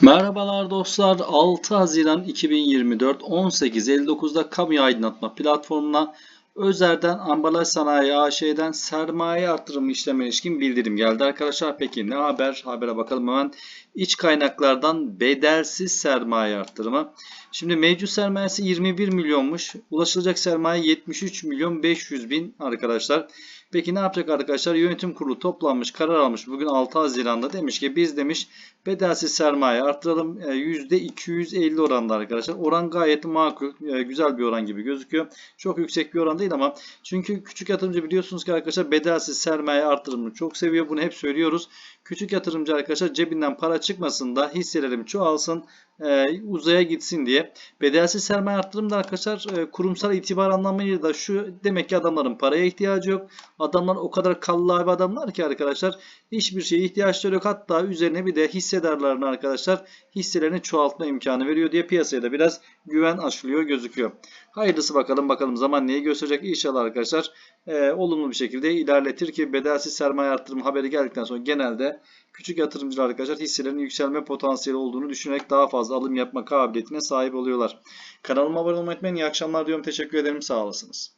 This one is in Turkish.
Merhabalar dostlar. 6 Haziran 2024 18.59'da kamu aydınlatma platformuna Özer'den Ambalaj Sanayi AŞ'den sermaye artırımı işleme ilişkin bildirim geldi arkadaşlar. Peki ne haber? Habere bakalım hemen. İç kaynaklardan bedelsiz sermaye artırımı. Şimdi mevcut sermayesi 21 milyonmuş. Ulaşılacak sermaye 73 milyon 500 bin arkadaşlar. Peki ne yapacak arkadaşlar? Yönetim kurulu toplanmış, karar almış. Bugün 6 Haziran'da demiş ki biz demiş bedelsiz sermaye arttıralım. E, %250 oranda arkadaşlar. Oran gayet makul, e, güzel bir oran gibi gözüküyor. Çok yüksek bir oran değil ama çünkü küçük yatırımcı biliyorsunuz ki arkadaşlar bedelsiz sermaye artırımını çok seviyor. Bunu hep söylüyoruz. Küçük yatırımcı arkadaşlar cebinden para çıkmasın da hisselerim çoğalsın e, uzaya gitsin diye. Bedelsiz sermaye arttırım da arkadaşlar e, kurumsal itibar anlamıyla da şu demek ki adamların paraya ihtiyacı yok. Adamlar o kadar kallavi adamlar ki arkadaşlar hiçbir şeye ihtiyaçları yok. Hatta üzerine bir de hissedarlarına arkadaşlar hisselerini çoğaltma imkanı veriyor diye piyasaya da biraz güven aşılıyor gözüküyor. Hayırlısı bakalım bakalım zaman neyi gösterecek inşallah arkadaşlar e, olumlu bir şekilde ilerletir ki bedelsiz sermaye arttırım haberi geldikten sonra genelde küçük yatırımcılar arkadaşlar hisselerin yükselme potansiyeli olduğunu düşünerek daha fazla alım yapma kabiliyetine sahip oluyorlar. Kanalıma abone olmayı unutmayın. İyi akşamlar diyorum. Teşekkür ederim. Sağ olasınız.